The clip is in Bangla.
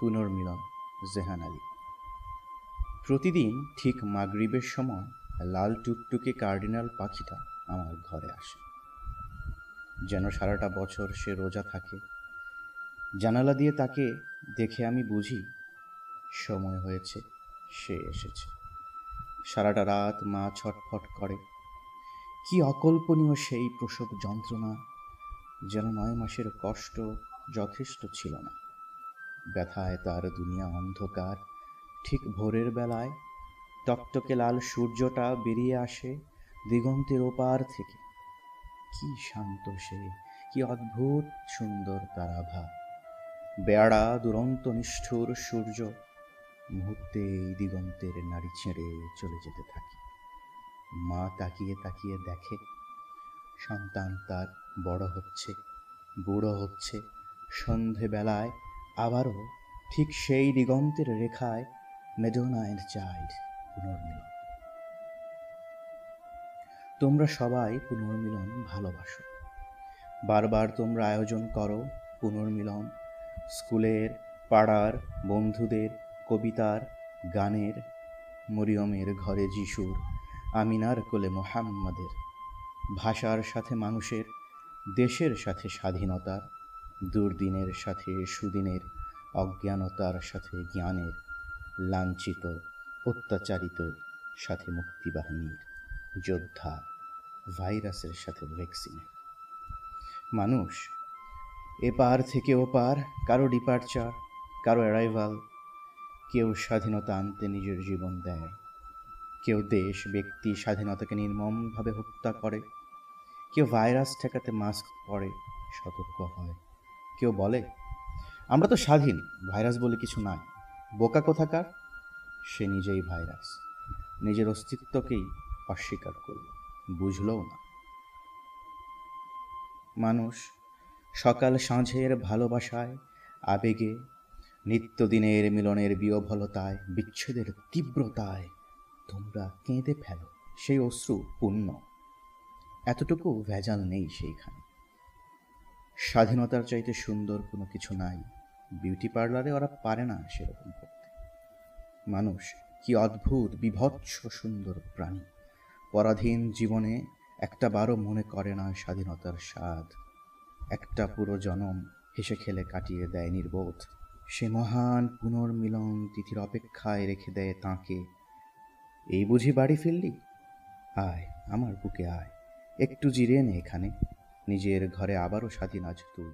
পুনর্মিলন, জেহান আলী। প্রতিদিন ঠিক মাগরিবের সময় লাল টুকটুকে কার্ডিনাল পাখিটা আমার ঘরে আসে। যেন সারাটা বছর সে রোজা থাকে। জানালা দিয়ে তাকে দেখে আমি বুঝি, সময় হয়েছে, সে এসেছে। সারাটা রাত মা ছটফট করে। কি অকল্পনীয় সেই প্রসব যন্ত্রণা, যেন নয় মাসের কষ্ট যথেষ্ট ছিল না। ব্যথায় তার দুনিয়া অন্ধকার। ঠিক ভোরের বেলায় টকটকে লাল সূর্যটা বেরিয়ে আসে দিগন্তের ওপার থেকে। কি শান্ত সে, কি অদ্ভুত সুন্দর তার আভা বেড়া দুরন্ত, নিষ্ঠুর সূর্য মুহূর্তে এই দিগন্তের নাড়ি ছেড়ে চলে যেতে থাকে। মা তাকিয়ে তাকিয়ে দেখে, সন্তান তার বড় হচ্ছে, বুড়ো হচ্ছে। সন্ধেবেলায় আবারও ঠিক সেই দিগন্তের রেখায় মেডোনা অ্যান্ড চাইল্ড পুনর্মিলন। তোমরা সবাই পুনর্মিলন ভালোবাসো। বারবার তোমরা আয়োজন করো পুনর্মিলন। স্কুলের, পাড়ার, বন্ধুদের, কবিতার, গানের, মরিয়মের ঘরে যিশুর, আমিনার কোলে মোহাম্মদের। ভাষার সাথে মানুষের, দেশের সাথে স্বাধীনতার। দুর্দিনের সাথে সুদিনের, অজ্ঞানতার সাথে জ্ঞানের, লাঞ্ছিত, অত্যাচারিত সাথে মুক্তিবাহিনীর, যোদ্ধা, ভাইরাসের সাথে ভ্যাকসিনের মানুষ এপার থেকে ওপার কারও ডিপার্চার, কারও অ্যারাইভাল, কেউ স্বাধীনতা আনতে নিজের জীবন দেয়, কেউ দেশ, ব্যক্তি, স্বাধীনতাকে নির্মমভাবে হত্যা করে, কেউ ভাইরাস ঠেকাতে মাস্ক পরে, সতর্ক হয়। কেউ বলে, আমরা তো স্বাধীন, ভাইরাস বলে কিছু নাই। বোকা কোথাকার? সে নিজেই ভাইরাস। নিজের অস্তিত্বকেই অস্বীকার করল, বুঝলও না। মানুষ সকাল সাঁঝের ভালোবাসায়, আবেগে, নিত্যদিনের মিলনের বিয়ভলতায় বিচ্ছেদের তীব্রতায় তোমরা কেঁদে ফেলো। সেই অশ্রু পূর্ণ। এতটুকু ভেজাল নেই সেইখানে। স্বাধীনতার চাইতে সুন্দর কোনো কিছু নাই। বিউটি পার্লারে ওরা পারে না সেরকম করতে। মানুষ কি অদ্ভুত, বিভৎস সুন্দর প্রাণী। পরাধীন জীবনে একটা বারও মনে করে না স্বাধীনতার স্বাদ। একটা পুরো জনম হেসে খেলে কাটিয়ে দেয় নির্বোধ। সে মহান পুনর্মিলন তিথির অপেক্ষায় রেখে দেয় তাঁকে। এই বুঝি বাড়ি ফিরলি? আয়, আমার বুকে আয়। একটু জিরিয়ে নে এখানে। নিজের ঘরে আবারও স্বাধীন আজ তুই।